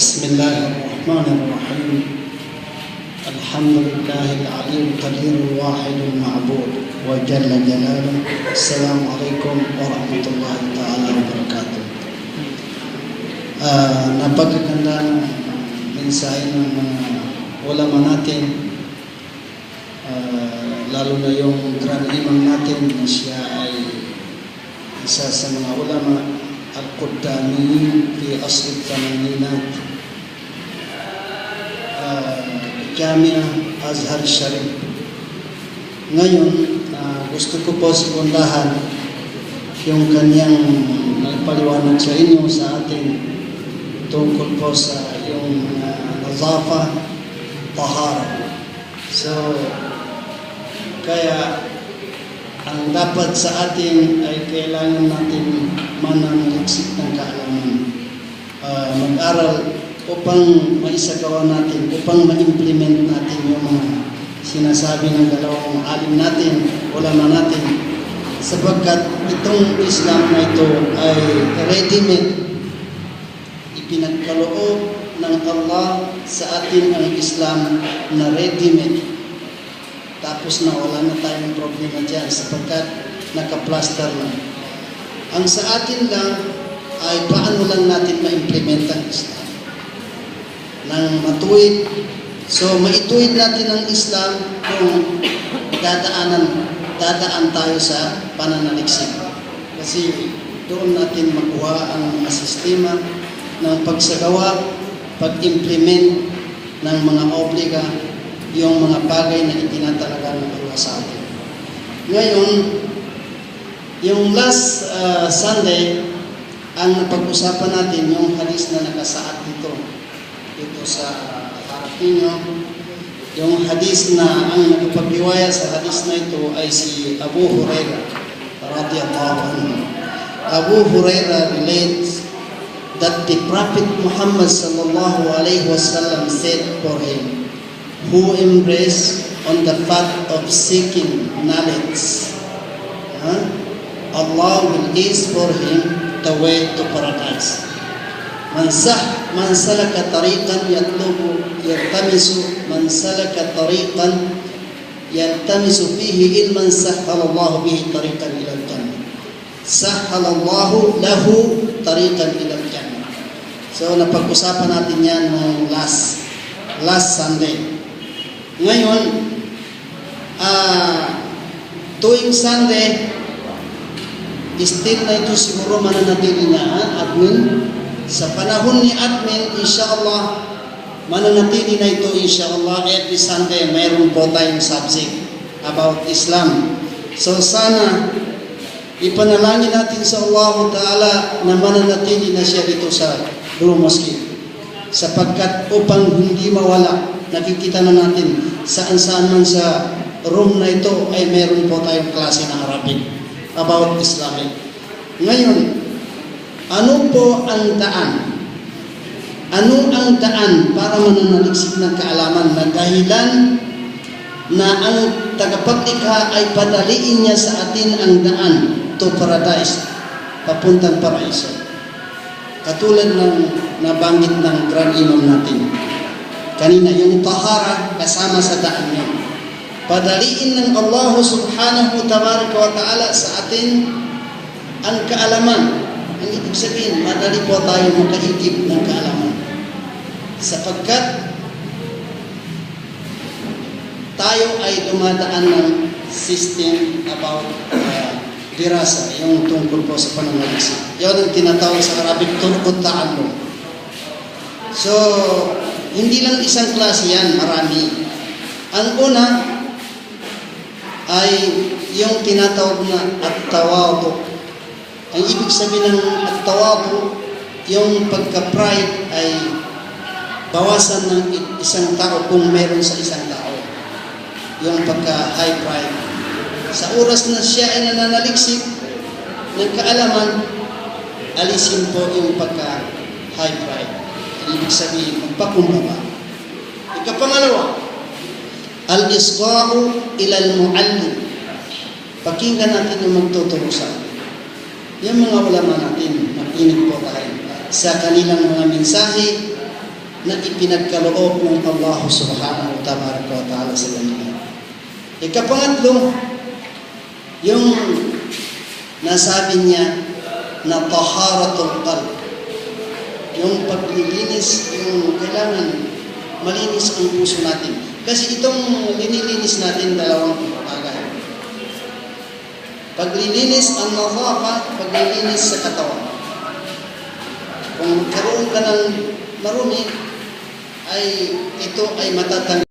بسم الله الرحمن الرحيم. الحمد لله العلي القدير الواحد المعبود وجل جلاله. السلام عليكم ورحمة الله تعالى وبركاته. آه نبقى كندان من سعيد من علماء. ناتين آه لالو يوم كران إمام ناتين من أشياء أساسا من علماء القدامين في أصل الثمانينات. Jamia Azhar Sharif ngayon uh, gusto ko po sekundahan yung kanyang nagpaliwanag sa inyo sa atin tungkol po sa yung uh, nazafa tahara so kaya ang dapat sa atin ay kailangan natin mananaliksik ng kaalaman. Uh, mag-aral upang maisagawa natin, upang ma-implement natin yung mga sinasabi ng dalawang alim natin, ulama natin. Sapagkat itong Islam na ito ay ready-made. Ipinagkaloob ng Allah sa atin ang Islam na ready-made tapos na wala na tayong problema dyan sapagkat nakaplaster na. Ang sa atin lang ay paano lang natin ma-implement ang Islam. Nang matuwid, so maituwid natin ang Islam kung dadaanan, dadaan tayo sa pananaliksik. Kasi doon natin makuha ang sistema ng pagsagawa, pag-implement ng mga obliga yung mga bagay na itinatalaga ng Allah sa atin. Ngayon, yung last uh, Sunday, ang napag-usapan natin yung hadis na nakasaad dito, dito sa harap ninyo, yung hadis na ang nagpagliwaya sa hadis na ito ay si Abu Huraira radiyallahu anhu. Abu Huraira relates that the Prophet Muhammad sallallahu alaihi wasallam said for him, who embrace on the path of seeking knowledge. Huh? Allah will ease for him the way to paradise. Man sah salaka tariqan yatlubu yaltamisu man salaka tariqan yaltamisu fihi ilman sahhala Allah bihi tariqan ila al-jannah. Sahhala Allah lahu tariqan ila al-jannah. So napag-usapan natin yan ng last last Sunday. Ngayon, uh, tuwing Sunday, still na ito siguro mananatili na, ha, admin. Sa panahon ni admin, inshallah, mananatili na ito, inshallah, every Sunday, mayroon po tayong subject about Islam. So sana, ipanalangin natin sa Allah Ta'ala na mananatili na siya dito sa Blue Mosque. Sapagkat upang hindi mawala nakikita na natin saan saan man sa room na ito ay meron po tayong klase ng Arabic about Islamic. Ngayon, ano po ang daan? Ano ang daan para mananaliksik ng kaalaman na dahilan na ang tagapaglikha ay padaliin niya sa atin ang daan to paradise, papuntang paraiso. Katulad ng nabanggit ng Grand Imam natin kanina, yung tahara kasama sa daan niya. Padaliin ng Allah subhanahu wa ta'ala sa atin ang kaalaman. Ang ibig sabihin, madali po tayo makaigib ng kaalaman. Sapagkat tayo ay dumadaan ng system about uh, dirasa, yung tungkol po sa pananalisip. Yun ang tinatawag sa Arabic, turkot ta'alum. So, hindi lang isang klase yan, marami. Ang una ay yung tinatawag na at-tawadu. Ang ibig sabihin ng at-tawadu, yung pagka-pride ay bawasan ng isang tao kung meron sa isang tao. Yung pagka-high pride. Sa oras na siya ay nananaliksik ng kaalaman, alisin po yung pagka-high pride. Ibig sabihin, magpakumbaba. Ikapangalawa, al-isqa'u ila al-mu'allim. Pakinggan natin yung magtuturo sa. Yung mga ulama natin, makinig po tayo sa kanilang mga mensahe na ipinagkaloob ng Allah subhanahu wa ta'ala sa kanila. Ikapangatlo, yung nasabi niya na taharatul qalb. Yung paglilinis, yung kailangan malinis ang puso natin. Kasi itong linilinis natin dalawang bagay. Paglilinis ang nazafa, paglilinis sa katawan. Kung magkaroon ka ng marumi, ay ito ay matatanggal.